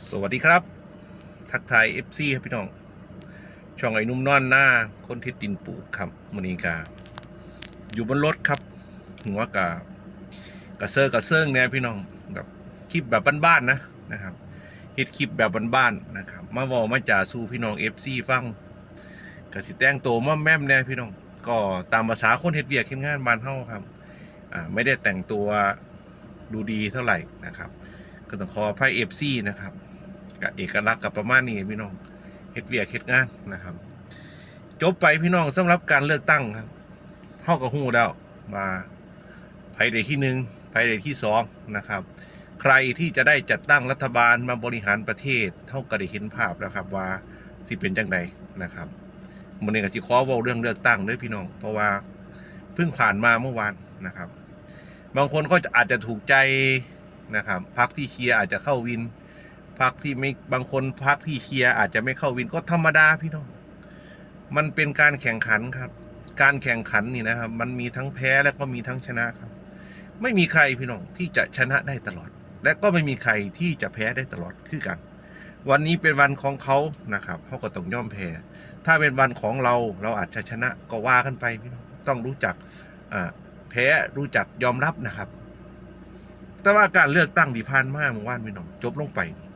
สวัสดีครับ ทักทาย FC ครับพี่น้อง ช่องไอ้นุ่มนอนหน้า คนทิศดินปลูกครับมอนีกา อยู่บนรถครับ หัวกากระเซอร์กระเซิงเนี่ยพี่น้องแบบคลิปแบบบ้านๆนะนะครับเฮ็ดคลิปแบบบ้านๆนะครับ มาวอมาจ่าสู่พี่น้อง FC ฟังกสิแต่งโตัวม่อมแม่มเนี่ยพี่น้อง ก็ตามภาษาคนเฮ็ดเวียกเฮ็ดงานบ้านเฮาครับ อ่าไม่ได้แต่งตัวดูดีเท่าไหร่นะครับ ก็ต้องขออภัยเอฟซีนะครับกับเอกลักษณ์กับประมาณนี้พี่น้องเฮ็ดเวียกเฮ็ดงานนะครับ จบไปพี่น้องสำหรับการเลือกตั้งครับเฮาก็ฮู้แล้วว่าไผได้ที่หนึ่งไผได้ที่สองนะครับ ใครที่จะได้จัดตั้งรัฐบาลมาบริหารประเทศ เท่าก็ได้เห็นภาพแล้วครับว่าสิเป็นจังไดนะครับมื้อนี้ก็สิขอว้าเรื่องเลือกตั้งด้วยพี่น้อง เพราะว่าเพิ่งผ่านมาเมื่อวานนะครับ บางคนก็อาจจะถูกใจ นะครับพักที่เชียร์อาจจะเข้าวินพักที่ไม่บางคนพักที่เชียร์อาจจะไม่เข้าวินก็ธรรมดาพี่น้องมันเป็นการแข่งขันครับ การแข่งขันนี่นะครับ มันมีทั้งแพ้และก็มีทั้งชนะครับ ไม่มีใครพี่น้องที่จะชนะได้ตลอด และก็ไม่มีใครที่จะแพ้ได้ตลอดคือกัน วันนี้เป็นวันของเขานะครับเขาก็ต้องย่อมแพ้ถ้าเป็นวันของเราเราอาจจะชนะก็ว่ากันไปพี่น้องต้องรู้จักแพ้รู้จักยอมรับนะครับ แต่ว่าการเลือกตั้งที่ผ่านมาเมื่อวานพี่น้องจบลงไปนี่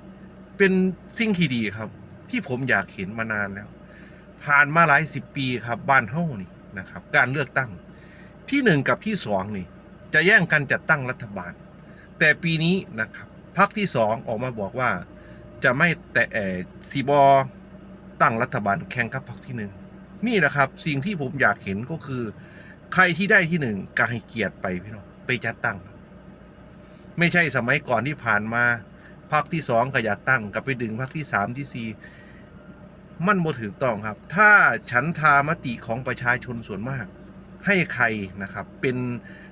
เป็นสิ่งที่ดีครับ ที่ผมอยากเห็นมานานแล้ว ผ่านมาหลายสิบปีครับบ้านเฮ้านี่นะครับ การเลือกตั้งที่หนึ่งกับที่สองนี่จะแย่งกันจัดตั้งรัฐบาล แต่ปีนี้นะครับพรรคที่สองออกมาบอกว่า จะไม่แต่เออซีบอตั้งรัฐบาลแข่งกับพรรคที่หนึ่งนี่แหละครับสิ่งที่ผมอยากเห็นก็คือ ใครที่ได้ที่หนึ่งก็ให้เกียรติไปพี่น้องไปจัดตั้งครับ ไม่ใช่สมัยก่อนที่ผ่านมาพรรคที่สองก็อยากตั้งกับไปดึงพรรคที่สามที่สี่มันบ่ถูกต้องครับ ถ้าฉันทามติของประชาชนส่วนมาก ให้ใครนะครับ เป็น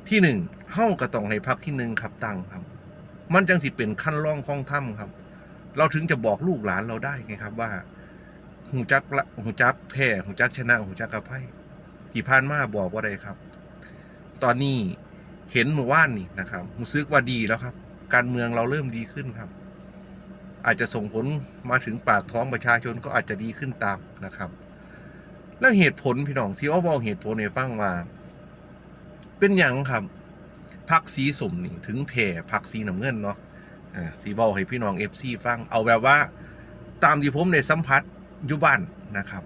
ที่หนึ่งเฮ้าก็ต้องให้พรรคที่หนึ่งขับตั้งครับ มันจังสิเป็นขั้นล่องข้องถ้ำครับ เราถึงจะบอกลูกหลานเราได้ไงครับว่าหูจักละหูจักแพ้หูจักชนะหูจักกระไพ่ที่ผ่านมาบอกว่าไรครับ ตอนนี้ เห็นเมื่อวานนี่นะครับรู้สึกว่าดีแล้วครับ การเมืองเราเริ่มดีขึ้นครับ อาจจะส่งผลมาถึงปากท้องประชาชนก็อาจจะดีขึ้นตามนะครับ แล้วเหตุผลพี่น้องซีว่าบอกเหตุผลในฟังว่า เป็นอย่างครับพักสีสมนี่ถึงแผ่พักสีน้ำเงินเนาะสีบอกให้พี่น้องเอฟซีฟัง เอาแบบว่า ตามที่ผมในสัมผัสอยู่บ้านนะครับ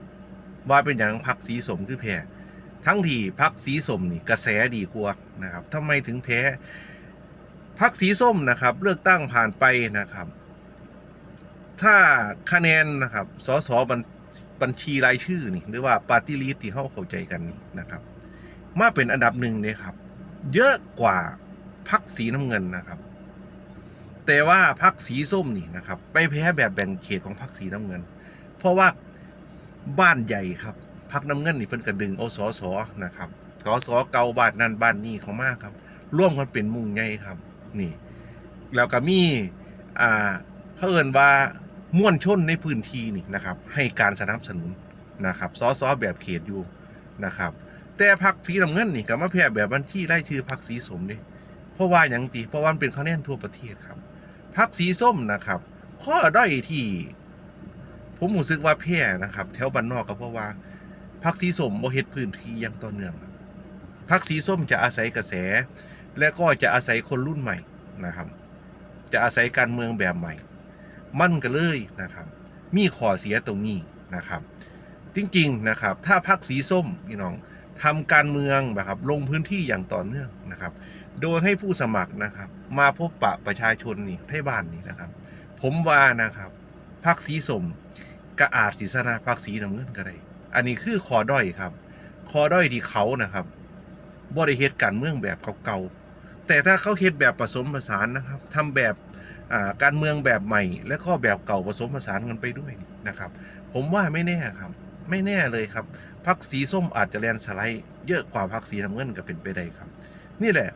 ว่าเป็นอย่างพักสีสมคือแผ่ ทั้งที่พักสีส้มนี่กระแสดีกว่านะครับทำไมถึงแพ้พักสีส้มนะครับ เลือกตั้งผ่านไปนะครับ ถ้าคะแนนนะครับสสบัญบัญชีรายชื่อนี่หรือว่าปาร์ตี้ลิสที่เขาเข้าใจกันนี่นะครับ มาเป็นอันดับหนึ่งเนี่ยครับ เยอะกว่าพักสีน้ำเงินนะครับ แต่ว่าพักสีส้มนี่นะครับ ไปแพ้แบบแบ่งเขตของพักสีน้ำเงิน เพราะว่าบ้านใหญ่ครับ พักน้ำเงินนี่เพิ่นกระดึงเอาสอสอนะครับสอสอเก่าบ้านนั่นบ้านนี้เขามากครับ ร่วมกันเป็นมุ่งใหญ่ครับ นี่ แล้วก็มีอ่าเขาเอินว่าม่วนชนในพื้นที่นี่นะครับ ให้การสนับสนุนนะครับสอสอแบบเขตอยู่นะครับ แต่พักสีน้ำเงินนี่ก็มาแพ้แบบบัญชีไล่ชื่อพักสีสมนี่เพราะว่าอย่างตีเพราะว่ามันเป็นคะแนนทั่วประเทศครับพักสีส้มนะครับ ข้อด้อยที่ ผมรู้สึกว่าแพ้นะครับ แถวบ้านนอกก็เพราะว่า พักสีส้มบ่เฮ็ดพื้นที่อย่างต่อเนื่องครับพักสีส้มจะอาศัยกระแส และก็จะอาศัยคนรุ่นใหม่นะครับ จะอาศัยการเมืองแบบใหม่ มั่นกันเลยนะครับ มีข้อเสียตรงนี้นะครับ จริงๆนะครับ ถ้าพักสีส้มพี่น้องทำการเมืองนะครับลงพื้นที่อย่างต่อเนื่องนะครับ โดยให้ผู้สมัครนะครับ มาพบปะประชาชนนี่ให้บ้านนี่นะครับ ผมว่านะครับพักสีส้มก็อาจสีสนาพักสีน้ำเงินก็ได้ อันนี้คือคอด้อยครับ คอด้อยที่เขานะครับบริเฮ็ดการเมืองแบบเก่าๆแต่ถ้าเขาเฮ็ดแบบผสมผสานนะครับทำแบบการเมืองแบบใหม่ และก็แบบเก่าผสมผสานกันไปด้วยนะครับ ผมว่าไม่แน่ครับ ไม่แน่เลยครับพักสีส้มอาจจะแลนสไลด์เยอะกว่าพักสีน้ำเงินก็เป็นไปได้ครับ นี่แหละ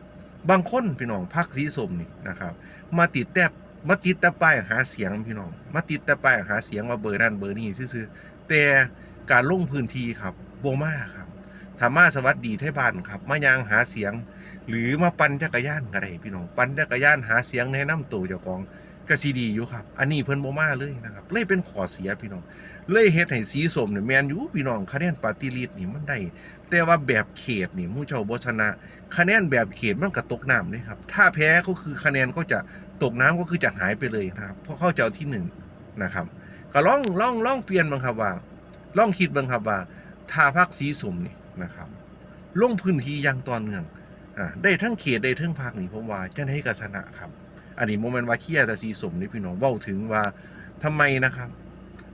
บางคนพี่น้องพักสีส้มนี่นะครับ มาติดแตบมาติดแต่ป้ายหาเสียงพี่น้อง มาติดแต่ป้ายหาเสียงว่าเบอร์นั่นเบอร์นี้ซื่อแต่ การลงพื้นที่ครับโบมาครับถามาสวัสดีไทบ้านครับ มายางหาเสียง หรือมาปั่นจักรยานก็ได้พี่น้องปั่นจักรยานหาเสียงแนะนำตัวเจ้าของก็สิดีอยู่ครับ อันนี้เพิ่นโบมาเลยนะครับเลยเป็นข้อเสียพี่น้อง เลยเฮ็ดให้สีสมเนี่ยแมนอยู่พี่น้องคะแนนปฏิริษีนี่มันได้ แต่ว่าแบบเขตนี่มู่เจ้าบ่ชนะคะแนนแบบเขตมันก็ตกน้ำเลยครับ ถ้าแพ้ก็คือคะแนนก็จะตกน้ำก็คือจะหายไปเลยนะครับ เพราะเข้าเจะเอาที่หนึ่งนะครับก็ลองลองลองเปลี่ยนบ้างครับว่า ลองคิดบ้างครับว่าถ้าพักสีสมนี่นะครับลงพื้นที่อย่างต่อเนื่องอ่าได้ทั้งเขตได้ทั้งภาคนี่ผมว่าจะได้กษณะครับ อันนี้โมเมนต์ว่าเคียแต่สีสมนี่พี่น้องเว้าถึงว่าทำไมนะครับ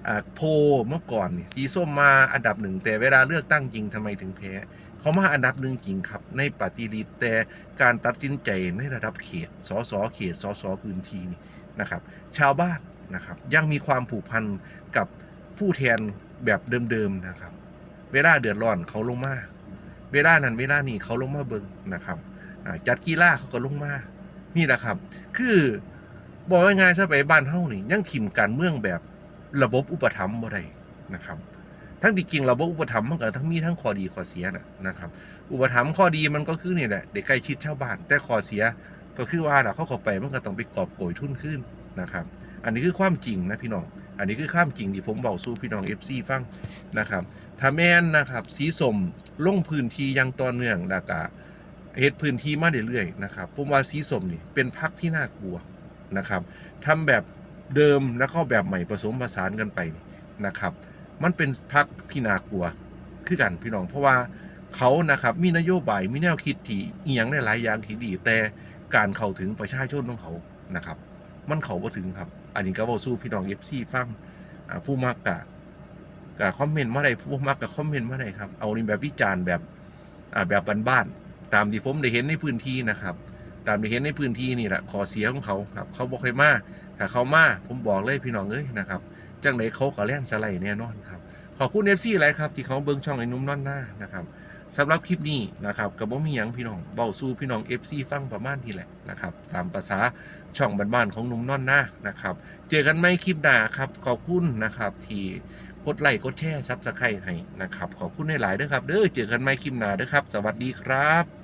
อ่าโพลเมื่อก่อนนี่สีส้มมาอันดับหนึ่งแต่เวลาเลือกตั้งจริงทำไมถึงแพ้เขามาอันดับหนึ่งจริงครับ ในปฏิริษีแต่การตัดสินใจในระดับเขตสสเขตสสพื้นที่นี่นะครับ ชาวบ้านนะครับยังมีความผูกพันกับผู้แทน แบบเดิมๆนะครับ เวลาเดือดร้อนเขาลงมาเวลานั้นเวลานี้เขาลงมาเบิงนะครับจัดกีฬาเขาก็ลงมานี่แหละครับ คือบอกง่ายๆซะไปบ้านเฮานี่ยังถิ่มการเมืองแบบระบบอุปถัมภ์บ่ได้นะครับ ทั้งที่จริงระบบอุปถัมภ์มันก็ทั้งมีทั้งข้อดีข้อเสียนะนะครับ อุปถัมภ์ข้อดีมันก็คือนี่แหละเด็กใกล้ชิดชาวบ้าน แต่ข้อเสียก็คือว่าเขาเข้าไปมันก็ต้องไปกอบโกยทุนขึ้นนะครับ อันนี้คือความจริงนะพี่น้อง อันนี้คือความจริงที่ผมบอกสู้พี่น้อง FC ฟังนะครับถ้าแม่นนะครับสีสมลงพื้นที่ยังต่อเนื่องแล้วก็เฮ็ดพื้นที่มาเรื่อยๆนะครับผมว่าสีสมนี่เป็นพักที่น่ากลัวนะครับทำแบบเดิมแล้วก็แบบใหม่ผสมผสานกันไปนะครับ มันเป็นพักที่น่ากลัวคือกันพี่น้องเพราะว่าเขานะครับมีนโยบายมีแนวคิดที่เอียงหลายๆอย่างที่ดีแต่การเข้าถึงประชาชนของเขานะครับ มันเขาบ่ถึงครับ อันนี้ก็เว้าสู้พี่น้อง FC ฟังอ่าผู้มักกะก็คอมเมนต์มาได้ผู้มักก็คอมเมนต์มาได้ครับ เอานี่แบบวิจารณ์แบบแบบบ้านๆตามที่ผมได้เห็นในพื้นที่นะครับ ตามที่เห็นในพื้นที่นี่แหละขอเสียของเขาครับ เขาบอกให้มาถ้าเขามาผมบอกเลยพี่น้องเอ้ยนะครับจังไหนเขาก็แล่นสไลด์แน่นอนครับขอบคุณเอฟซีหลายครับที่เขาเบิ่งช่องไอ้หนุ่มนอนหน้านะครับ สำหรับคลิปนี้นะครับกับว่มีหยังพี่น้องเบาสู้พี่น้องเอฟซีฟังประมาณนี้แหละนะครับตามภาษาช่องบ้านๆของหนุ่มนอนนะนะครับ เจอกันไหมคลิปหน้าครับขอบคุณนะครับที่กดไลค์กดแชร์ซับสไครต์ให้นะครับขอบคุณในหลายๆด้วยครับเด้อเจอกันไหม่คลิปหน้าด้วยครับ สวัสดีครับ